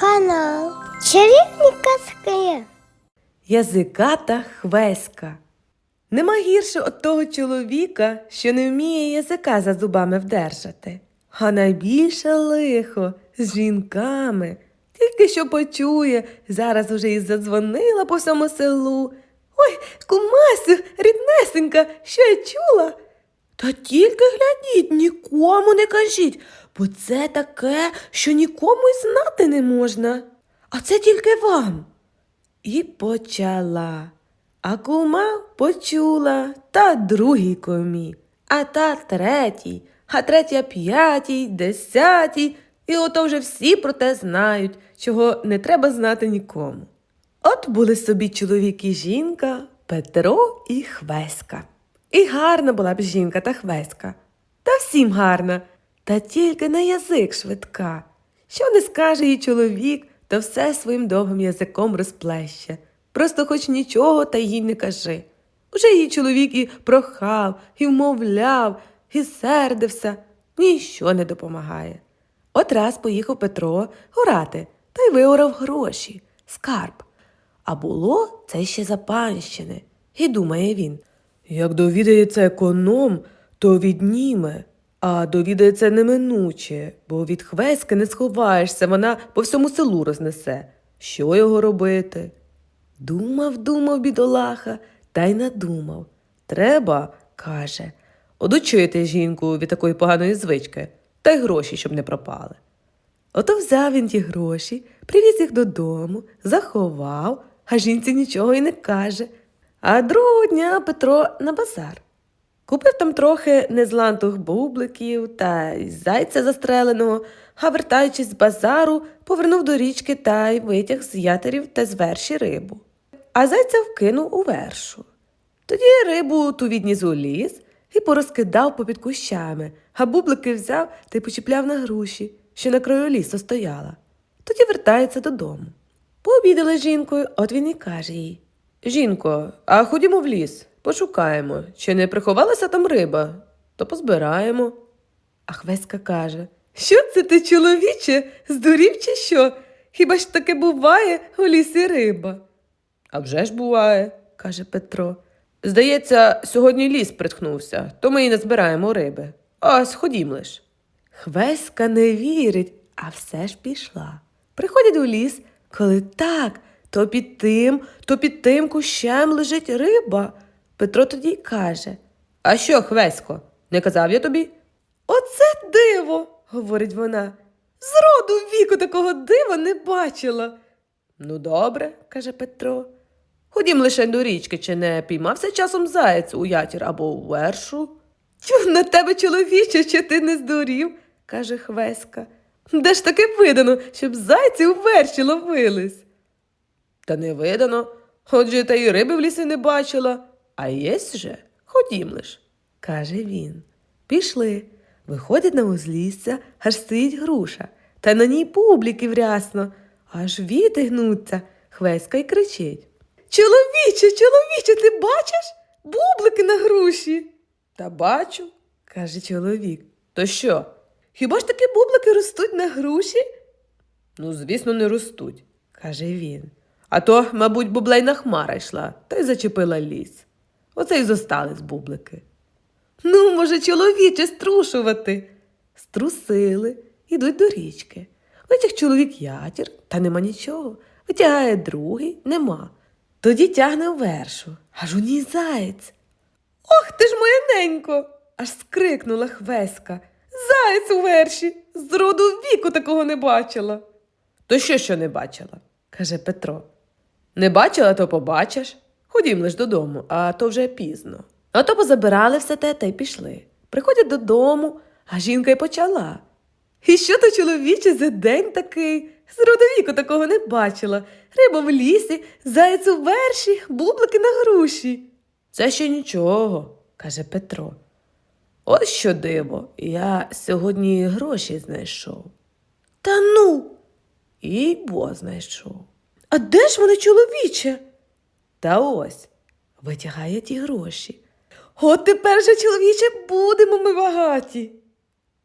Канал Чарівні казки. Язиката хвеська. Нема гірше от того чоловіка, що не вміє язика за зубами вдержати. А найбільше лихо з жінками. Тільки що почує, зараз уже і задзвонила по всьому селу. Ой, кумасю, ріднесенька, що я чула? Та тільки глядіть, нікому не кажіть, бо це таке, що нікому й знати не можна. А це тільки вам. І почала. А кума почула та другій комі, а та третій, а третя п'ятій, десятій. І ото вже всі про те знають, чого не треба знати нікому. От були собі чоловік і жінка, Петро і Хвеська. І гарна була б жінка та Хвеська. Та всім гарна, та тільки на язик швидка. Що не скаже їй чоловік, то все своїм довгим язиком розплеще. Просто хоч нічого та їй не кажи. Уже її чоловік і прохав, і вмовляв, і сердився, ніщо не допомагає. От раз поїхав Петро орати та й виорав гроші, скарб. А було це ще за панщини. І думає він. Як довідається економ, то відніме, а довідається неминуче, бо від хвеськи не сховаєшся, вона по всьому селу рознесе. Що його робити? Думав, думав бідолаха, та й надумав. Треба, каже, одучити жінку від такої поганої звички, та й гроші, щоб не пропали. Ото взяв він ті гроші, привіз їх додому, заховав, а жінці нічого й не каже. А другого дня Петро на базар. Купив там трохи незлантух бубликів та зайця застреленого, а вертаючись з базару, повернув до річки та й витяг з ятерів та з верші рибу. А зайця вкинув у вершу. Тоді рибу ту відніс у ліс і порозкидав попід кущами, а бублики взяв та й почіпляв на груші, що на краю лісу стояла. Тоді вертається додому. Пообідали з жінкою, от він і каже їй Жінко, а ходімо в ліс, пошукаємо, чи не приховалася там риба, то позбираємо. А Хвеська каже Що це ти, чоловіче, здурів чи що? Хіба ж таке буває у лісі риба? А вже ж буває, каже Петро. Здається, сьогодні ліс притхнувся, то ми і не збираємо риби. Ось ходім лиш. Хвеська не вірить, а все ж пішла. Приходять у ліс, коли так, то під тим, то під тим кущем лежить риба. Петро тоді й каже А що, Хвесько, не казав я тобі? Оце диво, говорить вона. Зроду віку такого дива не бачила. Ну, добре, каже Петро. Ходім лише до річки, чи не піймався часом заєць у ятір або у вершу. Тю на тебе, чоловіче, що ти не здурів, каже Хвеська. Де ж таки видано, щоб зайці у верші ловились? Та не видано. Отже, та й риби в лісі не бачила. А єсть же, ходім лиш, каже він. Пішли. Виходять на узлісся, аж стоїть груша, та на ній публіки врясно, аж віти гнуться, хвеська й кричить. Чоловіче, чоловіче, ти бачиш? Бублики на груші. Та бачу, каже чоловік. То що? Хіба ж таки бублики ростуть на груші? Ну, звісно, не ростуть, каже він. А то, мабуть, бублейна хмара йшла та й зачепила ліс. Оце й зостались бублики. Ну, може, чоловіче струшувати. Струсили, ідуть до річки. Витяг чоловік ятір, та нема нічого. Витягає другий, нема. Тоді тягне вершу, аж у ній заєць. Ох ти ж моя ненько! аж скрикнула Хвеська. Заєць у верші. Зроду віку такого не бачила. То що, що не бачила? каже Петро. Не бачила, то побачиш. Ходім лиш додому, а то вже пізно. А то позабирали все те та й пішли. Приходять додому, а жінка й почала. І що то чоловіче за день такий? З родовіку такого не бачила. Риба в лісі, заєць у верші, бублики на груші. Це ще нічого, каже Петро. Ось що диво, я сьогодні гроші знайшов. Та ну. І бо знайшов. А де ж вони, чоловіче? Та ось витягає ті гроші. От тепер же, чоловіче, будемо ми багаті.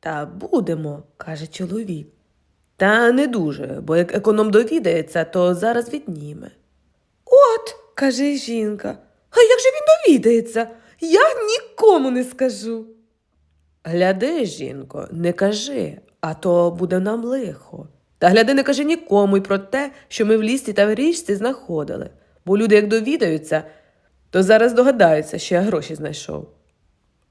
Та будемо, каже чоловік. Та не дуже, бо як економ довідається, то зараз відніме. От, каже жінка, а як же він довідається? Я нікому не скажу. Гляди, жінко, не кажи, а то буде нам лихо. Та гляди, не кажи нікому й про те, що ми в лісі та в річці знаходили, бо люди, як довідаються, то зараз догадаються, що я гроші знайшов.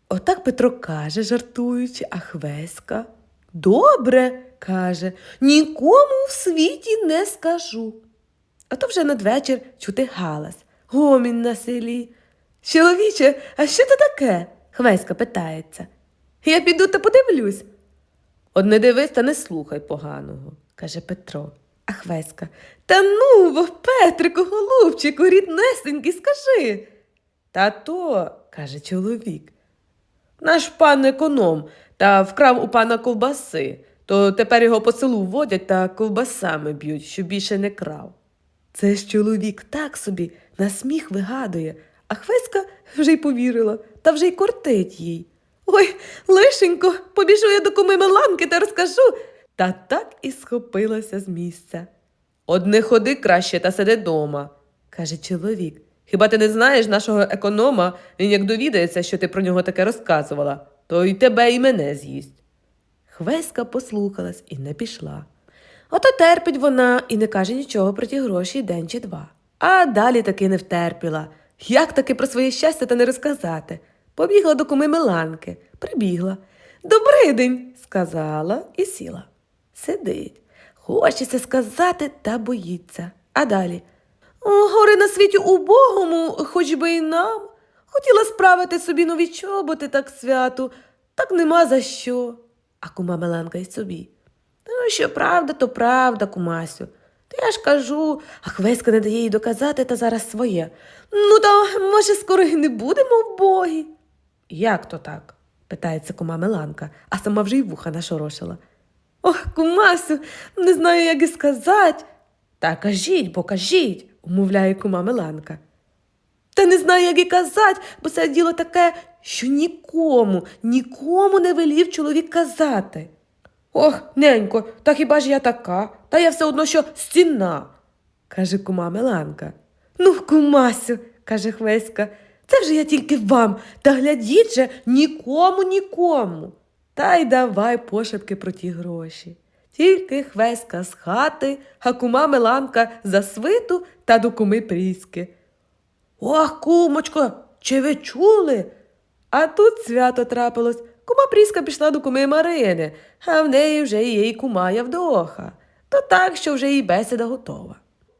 Отак Петро каже, жартуючи, а Хвеська. Добре, каже, нікому в світі не скажу. А то вже надвечір чути галас, гомін на селі. Чоловіче, а що це таке? Хвеська питається. Я піду та подивлюсь. От не дивись та не слухай поганого, каже Петро. А Хвеська. Та ну, бо Петрику, голубчику, ріднесенький, скажи. Та то, каже чоловік. Наш пан економ та вкрав у пана ковбаси, то тепер його по селу водять та ковбасами б'ють, щоб більше не крав. Це ж чоловік так собі на сміх вигадує, а Хвеська вже й повірила та вже й кортить їй. Ой, лишенько, побіжу я до куми Меланки та розкажу. Та так і схопилася з місця. Одне ходи краще та сиди дома, каже чоловік. Хіба ти не знаєш нашого економа? Він як довідається, що ти про нього таке розказувала, то й тебе і мене з'їсть. Хвеська послухалась і не пішла. Ото терпить вона і не каже нічого про ті гроші день чи два. А далі таки не втерпіла. Як таки про своє щастя та не розказати? Побігла до куми Миланки, прибігла. Добрий день, сказала і сіла. Сидить. Хочеться сказати та боїться. А далі. «О, Гори на світі убогому, хоч би і нам. Хотіла справити собі нові чоботи так святу, так нема за що. А кума Меланка й собі. Ну, що правда, то правда, кумасю. Та я ж кажу, а Хвеська не дає їй доказати та зараз своє. Ну, та може, скоро й не будемо вбогі. Як то так? питається кума Меланка, а сама вже й вуха нашорошила. Ох, кумасю, не знаю, як і сказать. Та кажіть, бо кажіть, умовляє кума Меланка. Та не знаю, як і казать, бо це діло таке, що нікому, нікому не велів чоловік казати. Ох, ненько, та хіба ж я така? Та я все одно, що стіна, каже кума Меланка. Ну, кумасю, каже Хвеська, це вже я тільки вам, та глядіть же нікому, нікому. Та й давай пошепки про ті гроші. Тільки Хвеська з хати, а кума Меланка за свиту та до куми Пріски. Ох, кумочко, чи ви чули? А тут свято трапилось. Кума Пріска пішла до куми Марини, а в неї вже і кума Явдоха. То так, що вже і бесіда готова.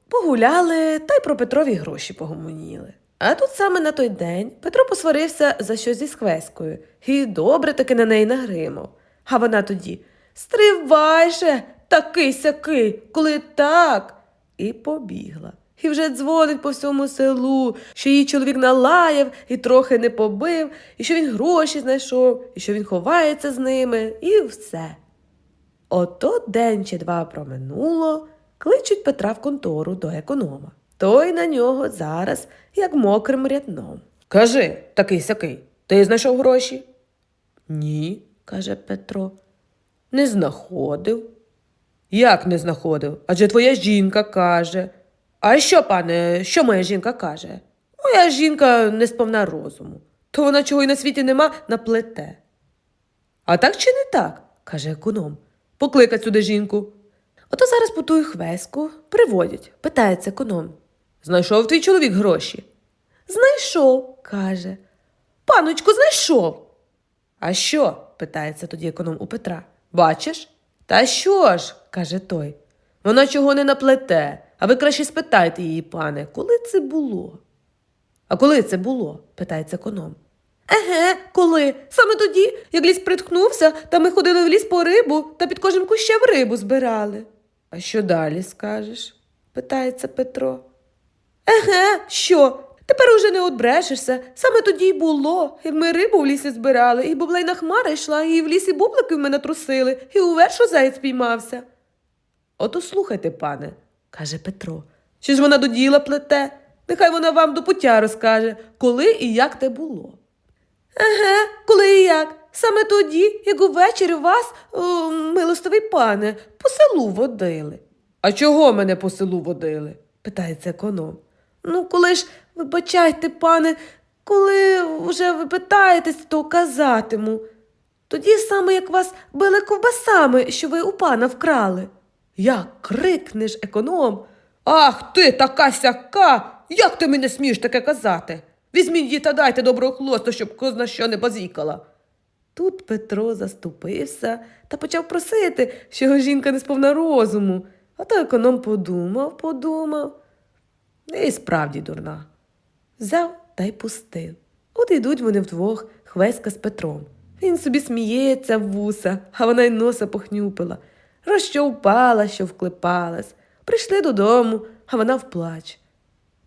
Погуляли та й про Петрові гроші погомоніли. А тут саме на той день Петро посварився за щось зі Схвеською і добре таки на неї нагримав. А вона тоді Стривай же, такий сякий, коли так. І побігла. І вже дзвонить по всьому селу, що її чоловік налаяв і трохи не побив, і що він гроші знайшов, і що він ховається з ними, і все. Ото день чи два проминуло, кличуть Петра в контору до економа. Той на нього зараз, як мокрим рядном. Кажи, такий сякий, ти знайшов гроші? Ні, каже Петро. Не знаходив. Як не знаходив? Адже твоя жінка каже. А що, пане, що моя жінка каже? Моя жінка не сповна розуму. То вона чого й на світі нема наплете. А так чи не так? каже економ. Покликай сюди жінку. Ото зараз по тую хвеську приводять, питається економ. Знайшов твій чоловік гроші? Знайшов, каже. Паночку, знайшов. А що? питається тоді економ у Петра. Бачиш? Та що ж? каже той. Вона чого не наплете, а ви краще спитайте її, пане, коли це було? А коли це було? питається економ. Еге, коли? Саме тоді, як ліс приткнувся, та ми ходили в ліс по рибу та під кожним кущем рибу збирали. А що далі скажеш? питається Петро. Еге, що? Тепер уже не одбрешешся. Саме тоді й було, як ми рибу в лісі збирали, і бублейна хмара йшла, і в лісі бублики в мене трусили, і у вершу заєць піймався. Ото слухайте, пане, каже Петро. Чи ж вона до діла плете? Нехай вона вам до пуття розкаже, коли і як те було. Еге, коли і як? Саме тоді, як увечері вас, о, милостивий пане, по селу водили. А чого мене по селу водили? питається економ. Ну, коли ж, вибачайте, пане, коли вже ви питаєтесь, то казатиму. Тоді саме як вас били ковбасами, що ви у пана вкрали. Як крикнеш, економ. Ах ти, така сяка! Як ти мене смієш таке казати? Візьміть її та дайте доброго хлосту, щоб козна що не базікала. Тут Петро заступився та почав просити, що його жінка не сповна розуму. А то економ подумав, подумав. І справді дурна. Взяв та й пустив. От йдуть вони вдвох, Хвеська з Петром. Він собі сміється в вуса, а вона й носа похнюпила. Розщо впала, що вклепалась. Прийшли додому, а вона вплач.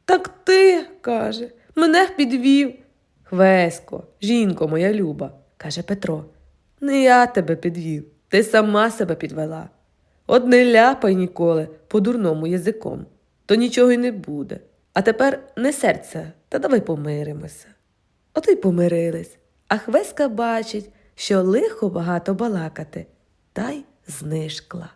Так ти, каже, мене підвів. Хвесько, жінко моя люба, каже Петро. Не я тебе підвів, ти сама себе підвела. От не ляпай ніколи по дурному язиком, то нічого й не буде. А тепер не серце, та давай помиримося. Ото й помирились, а Хвеска бачить, що лихо багато балакати, та й знишкла.